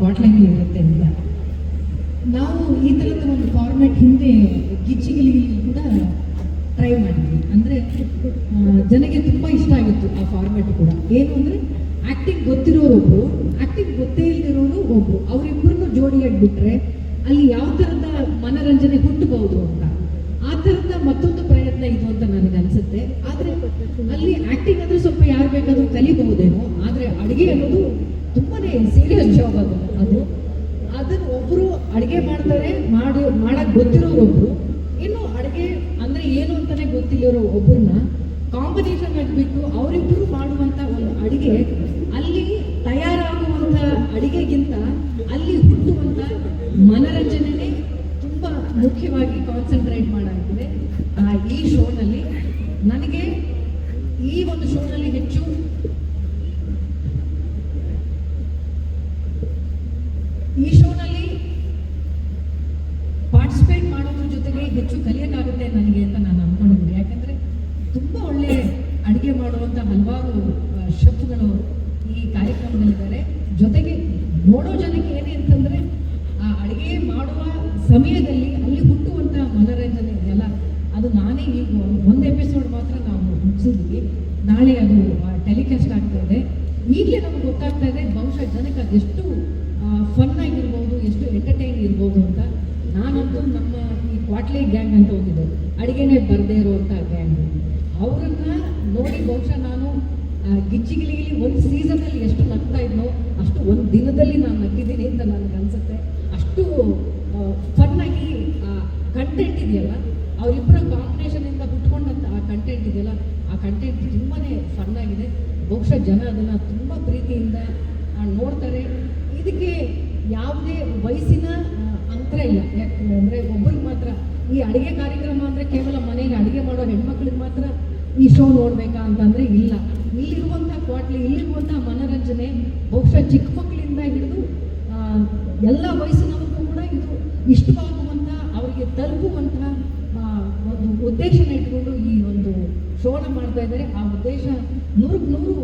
ಕ್ವಾಟ್ಲೈನ್ ಇರುತ್ತೆ ಅಂತ. ನಾವು ಈ ಥರದ ಒಂದು ಫಾರ್ಮ್ಯಾಟ್ ಹಿಂದೆ ಗಿಚ್ಚಿಗಿಲಿ ಕೂಡ ಟ್ರೈ ಮಾಡಿದ್ವಿ. ಅಂದರೆ ಜನಗೆ ತುಂಬ ಇಷ್ಟ ಆಗಿತ್ತು ಆ ಫಾರ್ಮ್ಯಾಟ್ ಕೂಡ. ಏನು ಅಂದರೆ ಆ್ಯಕ್ಟಿಂಗ್ ಗೊತ್ತಿರೋರು ಒಬ್ಬರು ಆ್ಯಕ್ಟಿಂಗ್ ಗೊತ್ತೇ ಇಲ್ದಿರೋರು ಒಬ್ಬರು ಅವರಿಬ್ಬರನ್ನು ಜೋಡಿಯಾಗ್ಬಿಟ್ರೆ ಅಲ್ಲಿ ಯಾವ ಥರದ ಮನರಂಜನೆ ಹುಟ್ಟಬಹುದು ಅಂತ. ಆ ಥರದ ಮತ್ತೊಂದು ಪ್ರಯತ್ನ ಇದು ಅಂತ ನನಗೆ ಅನಿಸುತ್ತೆ ಆದರೆ ಅಲ್ಲಿ ಆ್ಯಕ್ಟಿಂಗ್ ಅಂದರೆ ಸ್ವಲ್ಪ ಯಾರು ಬೇಕಾದರೂ ಕಲಿಬಹುದೇನೋ ಆದರೆ ಅಡುಗೆ ಅನ್ನೋದು ತುಂಬಾನೇ ಸೀರಿಯಸ್ ಜಾಬ್ ಅದು ಅದು ಅದನ್ನು ಒಬ್ರು ಅಡಿಗೆ ಮಾಡ್ತಾರೆ, ಮಾಡಿ, ಮಾಡಕ್ ಗೊತ್ತಿರೋರು ಒಬ್ರು. ಇನ್ನು ಅಡಿಗೆ ಅಂದ್ರೆ ಏನು ಅಂತಾನೆ ಗೊತ್ತಿಲ್ಲರೋ ಒಬ್ಬರನ್ನ ಕಾಂಪಿಟೇಷನ್ ಆಗಿಬಿಟ್ಟು ಅವರಿಬ್ಬರು ಮಾಡುವಂತ ಒಂದು ಅಡಿಗೆ, ಅಲ್ಲಿ ತಯಾರಾಗುವಂತ ಅಡಿಗೆಗಿಂತ ಅಲ್ಲಿ ಹುಟ್ಟುವಂತ ಮನರಂಜನೆ ತುಂಬಾ ಮುಖ್ಯವಾಗಿ ಕಾನ್ಸಂಟ್ರೇಟ್ ಮಾಡಾಗಿದೆ ಈ ಶೋನಲ್ಲಿ ನನಗೆ ಈ ಒಂದು ಶೋನಲ್ಲಿ ಹೆಚ್ಚು ಈ ಶೋನಲ್ಲಿ ಪಾರ್ಟಿಸಿಪೇಟ್ ಮಾಡೋದ್ರ ಜೊತೆಗೆ ಹೆಚ್ಚು ಕಲಿಯೋಕ್ಕಾಗುತ್ತೆ ನನಗೆ ಅಂತ ನಾನು ಅನ್ಕೊಂಡಿದ್ದೀನಿ ಯಾಕಂದ್ರೆ ತುಂಬ ಒಳ್ಳೆ ಅಡುಗೆ ಮಾಡುವಂಥ ಹಲವಾರು ಶೆಫ್ಗಳು ಈ ಕಾರ್ಯಕ್ರಮದಲ್ಲಿದ್ದಾರೆ. ಜೊತೆಗೆ ನೋಡೋ ಜನಕ್ಕೆ ಏನೇ ಅಂತಂದ್ರೆ, ಆ ಅಡುಗೆ ಮಾಡುವ ಸಮಯದಲ್ಲಿ ಅಲ್ಲಿ ಹುಟ್ಟುವಂಥ ಮನೋರಂಜನೆ ಇದೆಯಲ್ಲ, ಅದು ನಾನೇ ಈಗ ಒಂದು ಎಪಿಸೋಡ್ ಮಾತ್ರ ನಾವು ಮುಗಿಸಿದ್ವಿ. ನಾಳೆ ಅದು ಟೆಲಿಕಾಸ್ಟ್ ಆಗ್ತಾ ಇದೆ. ಈಗಲೇ ನಮ್ಗೆ ಗೊತ್ತಾಗ್ತಾ ಇದೆ, ಬಹುಶಃ ಜನಕ್ಕೆ ಅದೆಷ್ಟು ಫನ್ ಆಗಿರ್ಬೋದು, ಎಷ್ಟು ಎಂಟರ್ಟೈನ್ ಇರ್ಬೋದು ಅಂತ. ನಾನಂತೂ ನಮ್ಮ ಈ ಕ್ವಾಟ್ಲಿ ಗ್ಯಾಂಗ್ ಅಂತ ಹೋಗಿದ್ದೆ ಅಡುಗೆನೇ ಬರದೇ ಇರುವಂಥ ಗ್ಯಾಂಗ್ ಅವರನ್ನ ನೋಡಿ ಬಹುಶಃ ನಾನು ಗಿಚ್ಚಿಗಿಲಿಗಿಲಿ ಒಂದು ಸೀಸನಲ್ಲಿ ಎಷ್ಟು ನಗ್ತಾ ಇದ್ನೋ ಅಷ್ಟು ಒಂದು ದಿನದಲ್ಲಿ ನಾನು ನಗ್ಗಿದ್ದೀನಿ ಅಂತ ನನಗೆ ಅನ್ಸುತ್ತೆ. ಅಷ್ಟು ಫನ್ನಾಗಿ ಕಂಟೆಂಟ್ ಇದೆಯಲ್ಲ ಅವರಿಬ್ಬರ ಕಾಂಬಿನೇಷನಿಂದ ಹುಟ್ಕೊಂಡಂಥ ಆ ಕಂಟೆಂಟ್ ಇದೆಯಲ್ಲ, ಆ ಕಂಟೆಂಟ್ ತುಂಬಾ ಫನ್ ಆಗಿದೆ. ಬಹುಶಃ ಜನ ಅದನ್ನ ತುಂಬ ಪ್ರೀತಿಯಿಂದ ನೋಡ್ತಾರೆ. ಇದಕ್ಕೆ ಯಾವುದೇ ವಯಸ್ಸಿನ ಅಂತರ ಇಲ್ಲ. ಅಂದ್ರೆ ಒಬ್ಬರಿಗೆ ಮಾತ್ರ, ಈ ಅಡುಗೆ ಕಾರ್ಯಕ್ರಮ ಅಂದರೆ ಕೇವಲ ಮನೆಯಲ್ಲಿ ಅಡುಗೆ ಮಾಡೋ ಹೆಣ್ಮಕ್ಳಿಗೆ ಮಾತ್ರ ಈ ಶೋ ನೋಡಬೇಕಾ ಅಂತಂದ್ರೆ ಇಲ್ಲ. ಇಲ್ಲಿರುವಂಥ ಕ್ವಾಟ್ಲಿ ಇಲ್ಲಿರುವಂಥ ಮನೋರಂಜನೆ, ಬಹುಶಃ ಚಿಕ್ಕ ಮಕ್ಕಳಿಂದ ಹಿಡಿದು ಎಲ್ಲ ವಯಸ್ಸಿನವರಿಗೂ ಕೂಡ ಇದು ಇಷ್ಟವಾಗುವಂಥ, ಅವರಿಗೆ ತಲುಪುವಂತಹ ಒಂದು ಉದ್ದೇಶನ ಇಟ್ಕೊಂಡು ಈ ಒಂದು ಶೋಣ ಮಾಡ್ತಾ ಇದ್ದಾರೆ. ಆ ಉದ್ದೇಶ ನೂರಕ್ಕೆ ನೂರು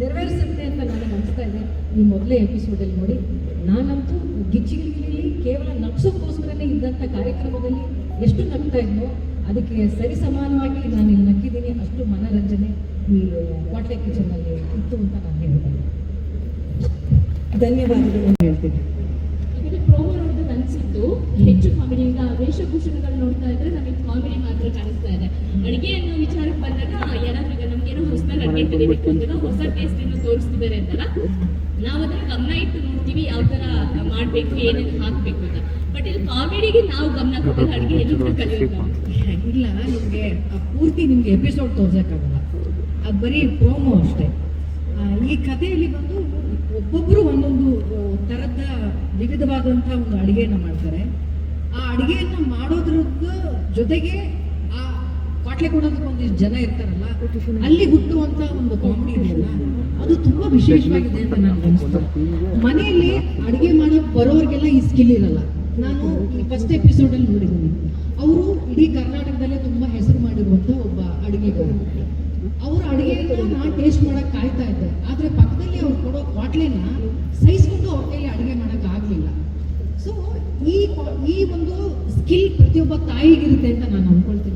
ನೆರವೇರಿಸುತ್ತೆ ಅಂತ ನನಗೆ ಅನಿಸ್ತಾ ಇದೆ. ಈ ಮೊದಲೇ ಎಪಿಸೋಡಲ್ಲಿ ನೋಡಿ, ನಾನಂತೂ ಗಿಚ್ಚಿಗಿಲಿ ಕೇವಲ ನಗ್ಸೋಕ್ಕೋಸ್ಕರನೇ ಇದ್ದಂಥ ಕಾರ್ಯಕ್ರಮದಲ್ಲಿ ಎಷ್ಟು ನಗ್ತಾ ಇದ್ನೋ ಅದಕ್ಕೆ ಸರಿ ಸಮಾನವಾಗಿ ನಾನು ಇಲ್ಲಿ ನಕ್ಕಿದ್ದೀನಿ. ಅಷ್ಟು ಮನರಂಜನೆ ಈ ಕ್ವಾಟ್ಲೆ ಕಿಚನಲ್ಲಿ ಇತ್ತು ಅಂತ ನಾನು ಹೇಳ್ತೇನೆ ಧನ್ಯವಾದಗಳು ಹೇಳ್ತೀನಿ. ಪ್ರೋಮೋ ನೋಡಿದಾಗ ಅನ್ಸಿದ್ದು, ಹೆಚ್ಚು ಕಾಮಿಡಿ ಈಗ ವೇಷಭೂಷಣಗಳು ನೋಡ್ತಾ ಇದ್ರೆ ನಮಗೆ ಕಾಮಿಡಿ ಮಾತ್ರ ಕಾಣಿಸ್ತಾ ಇದೆ. ಅಡುಗೆ ಅನ್ನೋ ವಿಚಾರಕ್ಕೆ ಬಂದಾಗ, ಯಾರಾದ್ರೂ ಅಂದಾಗ ಹೊಸ ಟೇಸ್ಟ್ ಅನ್ನು ತೋರಿಸ್ತಿದ್ದಾರೆ ಅಂತಲ್ಲ. ನಾವು ಗಮನ ಇಟ್ಟು ನೋಡ್ತೀವಿ, ಯಾವ ತರ ಮಾಡ್ಬೇಕು, ಏನೇನು ಹಾಕ್ಬೇಕು ಅಂತ. ಬಟ್ ಇಲ್ಲಿ ಕಾಮಿಡಿಗೆ ನಾವು ಗಮನ ಕೊಟ್ಟರೆ ಅಡುಗೆ ಎಲ್ಲರೂ ಕಲಿಯೋದು ಇಲ್ಲ, ನಿಮಗೆ ಪೂರ್ತಿ ನಿಮ್ಗೆ ಎಪಿಸೋಡ್ ತೋರ್ಸಕ್ಕಾಗಲ್ಲ. ಅದು ಬರೀ ಪ್ರೋಮೋ ಅಷ್ಟೇ. ಈ ಕಥೆಯಲ್ಲಿ ಬಂದು ಒಬ್ಬೊಬ್ಬರು ಒಂದೊಂದು ಥರದ ವಿವಿಧವಾದಂಥ ಒಂದು ಅಡಿಗೆಯನ್ನ ಮಾಡ್ತಾರೆ. ಆ ಅಡಿಗೆಯನ್ನ ಮಾಡೋದ್ರದ್ದು ಜೊತೆಗೆ ಆ ಪಾಟ್ಲೆ ಕೊಡೋದಕ್ಕೆ ಒಂದಿಷ್ಟು ಜನ ಇರ್ತಾರಲ್ಲ ಅಲ್ಲಿ ಹುಟ್ಟುವಂತ ಒಂದು ಕಾಮಿಡಿ ಇದೆಯಲ್ಲ ಅದು ತುಂಬಾ ವಿಶೇಷವಾಗಿದೆ ಅಂತ ನನಗೆ ಅನಿಸ್ತು. ಮನೆಯಲ್ಲಿ ಅಡುಗೆ ಮಾಡೋಕ್ ಬರೋರಿಗೆಲ್ಲ ಈ ಸ್ಕಿಲ್ ಇರಲ್ಲ. ನಾನು ಈ ಫಸ್ಟ್ ಎಪಿಸೋಡಲ್ಲಿ ನೋಡಿದ್ದೀನಿ. ಅವರು ಇಡೀ ಕರ್ನಾಟಕದಲ್ಲೇ ತುಂಬಾ ಹೆಸರು ಮಾಡಿರುವಂತ ಒಬ್ಬ ಅಡುಗೆಗಾರ. ಅವ್ರ ಅಡುಗೆಯನ್ನ ನಾ ಟೇಸ್ಟ್ ಮಾಡಕ್ ಕಾಯ್ತಾ ಇದ್ದೆ. ಆದ್ರೆ ಪಕ್ಕದಲ್ಲಿ ಅವ್ರು ಕೊಡೋ ಕ್ವಾಟ್ಲೆನ ಸಹಿಸ್ಕೊಂಡು ಅವ್ರ ಕೈಲಿ ಅಡುಗೆ ಮಾಡಕ್ ಆಗ್ಲಿಲ್ಲ. ಸೊ ಈ ಈ ಒಂದು ಸ್ಕಿಲ್ ಪ್ರತಿಯೊಬ್ಬ ತಾಯಿಗಿರುತ್ತೆ ಅಂತ ನಾನು ಅನ್ಕೊಳ್ತೀನಿ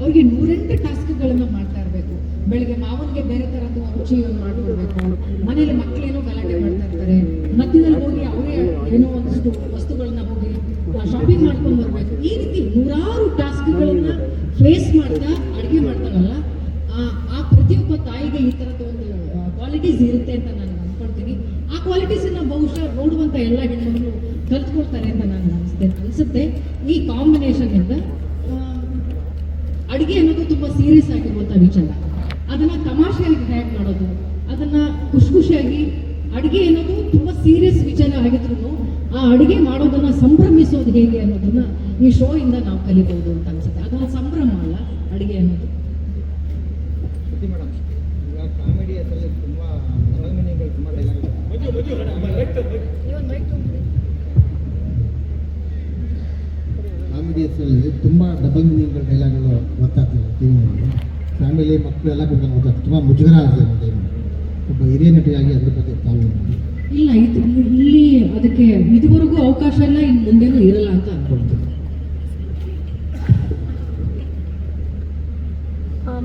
ಅವ್ರಿಗೆ ನೂರೆಂಟು ಟಾಸ್ಕ್ಗಳನ್ನು ಮಾಡ್ತಾ ಇರಬೇಕು. ಬೆಳಿಗ್ಗೆ ಮಾವನಿಗೆ ಬೇರೆ ಥರದ್ದು ರುಚಿ ಮಾಡ್ಕೊಡ್ಬೇಕು. ಮನೇಲಿ ಮಕ್ಕಳೇನೋ ಗಲಾಟೆ ಮಾಡ್ತಾ ಇರ್ತಾರೆ. ಮಧ್ಯದಲ್ಲಿ ಹೋಗಿ ಅವರೇ ಏನೋ ಒಂದಷ್ಟು ವಸ್ತುಗಳನ್ನ ಹೋಗಿ ಶಾಪಿಂಗ್ ಮಾಡ್ಕೊಂಡು ಬರಬೇಕು. ಈ ರೀತಿ ನೂರಾರು ಟಾಸ್ಕ್ಗಳನ್ನ ಫೇಸ್ ಮಾಡ್ತಾ, ಅಡುಗೆ ಮಾಡ್ತಾರಲ್ಲ, ಆ ಪ್ರತಿಯೊಬ್ಬ ತಾಯಿಗೆ ಈ ಥರದ ಒಂದು ಕ್ವಾಲಿಟೀಸ್ ಇರುತ್ತೆ ಅಂತ ನಾನು ಅನ್ಕೊಳ್ತೀನಿ ಆ ಕ್ವಾಲಿಟೀಸನ್ನ ಬಹುಶಃ ನೋಡುವಂಥ ಎಲ್ಲ ಹೆಣ್ಮಕ್ಳು ಕಲ್ತ್ಕೊಳ್ತಾರೆ ಅಂತ ನಾನು ಅನಿಸ್ತೇನೆ ಅನಿಸುತ್ತೆ. ಈ ಕಾಂಬಿನೇಷನ್ನಿಂದ ಅಡುಗೆ ಅನ್ನೋದು ತುಂಬ ಸೀರಿಯಸ್ ಆಗಿರುವಂಥ ವಿಚಾರ. ಅದನ್ನು ತಮಾಷೆಯಾಗಿ ಹೇಗೆ ಮಾಡೋದು ಅದನ್ನ ಖುಷಿ ಖುಷಿಯಾಗಿ ಅಡುಗೆ ಅನ್ನೋದು ತುಂಬ ಸೀರಿಯಸ್ ವಿಚಾರ ಆಗಿದ್ರು ಆ ಅಡುಗೆ ಮಾಡೋದನ್ನ ಸಂಭ್ರಮಿಸೋದು ಹೇಗೆ ಅನ್ನೋದನ್ನ ಈ ಶೋ ಇಂದ ನಾವು ಕಲಿಬಹುದು ಅಂತ ಅನ್ಸುತ್ತೆ. ಅದನ್ನ ಸಂಭ್ರಮ ಅಲ್ಲ ಅಡುಗೆ ಅನ್ನೋದು. ತುಂಬಾ ತುಂಬ ಡಬಲ್ ಮೀನಿಂಗ್ಗಳ ಫ್ಯಾಮಿಲಿ ಮಕ್ಕಳು ಎಲ್ಲ ಕೂಡ ಗೊತ್ತಾಗ್ತದೆ ತುಂಬ ಮುಜುಗರ ಆಗ್ತದೆ ಒಬ್ಬ ಹಿರಿಯ ನಟಿಯಾಗಿ ಅದ್ರ ಬಗ್ಗೆ ತಾವು ಇದು ಇಲ್ಲಿ ಅದಕ್ಕೆ ಇದುವರೆಗೂ ಅವಕಾಶ ಎಲ್ಲ ಇನ್ನು ಮುಂದೆನೂ ಇರಲ್ಲ ಅಂತ ಅನ್ಕೊಳ್ತೀನಿ.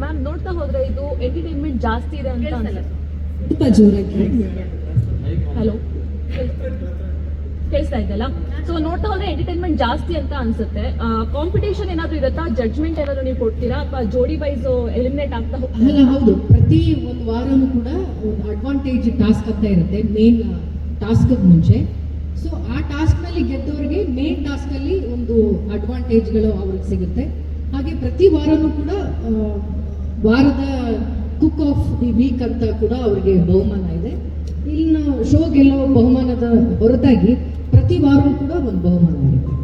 ಮ್ಯಾಮ್ ನೋಡ್ತಾ ಹೋದ್ರೆ ಇದು ಎಂಟರ್ಟೈನ್ಮೆಂಟ್ ಜಾಸ್ತಿ ಇದೆ ಅಂತ ಅನ್ಸುತ್ತೆ. ತುಂಬಾ ಜೋರಾಗಿ ಹಲೋ ಕೇಳಿಸ್ತಾ ಇದೆಯಲ್ಲ? ಸೊ ನೋಡ್ತಾ ಹೋದ್ರೆ ಎಂಟರ್ಟೈನ್ಮೆಂಟ್ ಜಾಸ್ತಿ ಅಂತ ಅನ್ಸುತ್ತೆ. ಕಾಂಪಿಟೇಷನ್ ಏನಾದ್ರು ಇರುತ್ತಾ? ಜಡ್ಜ್ಮೆಂಟ್ ಏನಾದ್ರು ನೀವು ಕೊಡ್ತೀರಾ? ಅಥವಾ ಜೋಡಿ ವೈಸ್ ಎಲಿಮಿನೇಟ್ ಆಗ್ತಾ ಹೋಗ್ತಾರೆ ಅಲ್ಲ ಹೌದು. ಪ್ರತಿ ಒಂದು ವಾರನೂ ಕೂಡ ಒಂದು ಅಡ್ವಾಂಟೇಜ್ ಟಾಸ್ಕ್ ಅಂತ ಇರುತ್ತೆ. ಮೇನ್ ಟಾಸ್ಕ್ ಮುಂಚೆ. ಸೊ ಆ ಟಾಸ್ಕ್ನಲ್ಲಿ ಗೆದ್ದವರಿಗೆ ಮೇನ್ ಟಾಸ್ಕಲ್ಲಿ ಒಂದು ಅಡ್ವಾಂಟೇಜ್ಗಳು ಅವ್ರಿಗೆ ಸಿಗುತ್ತೆ. ಹಾಗೆ ಪ್ರತಿ ವಾರನೂ ಕೂಡ ವಾರದ ಕುಕ್ ಆಫ್ ದಿ ವೀಕ್ ಅಂತ ಕೂಡ ಅವರಿಗೆ ಬಹುಮಾನ ಇದೆ. ಇನ್ನು ಶೋ ಗೆಲ್ಲೋ ಬಹುಮಾನದ ಹೊರತಾಗಿ ಪ್ರತಿ ವಾರವೂ ಕೂಡ ಒಂದು ಬಹುಮಾನ ಇರುತ್ತೆ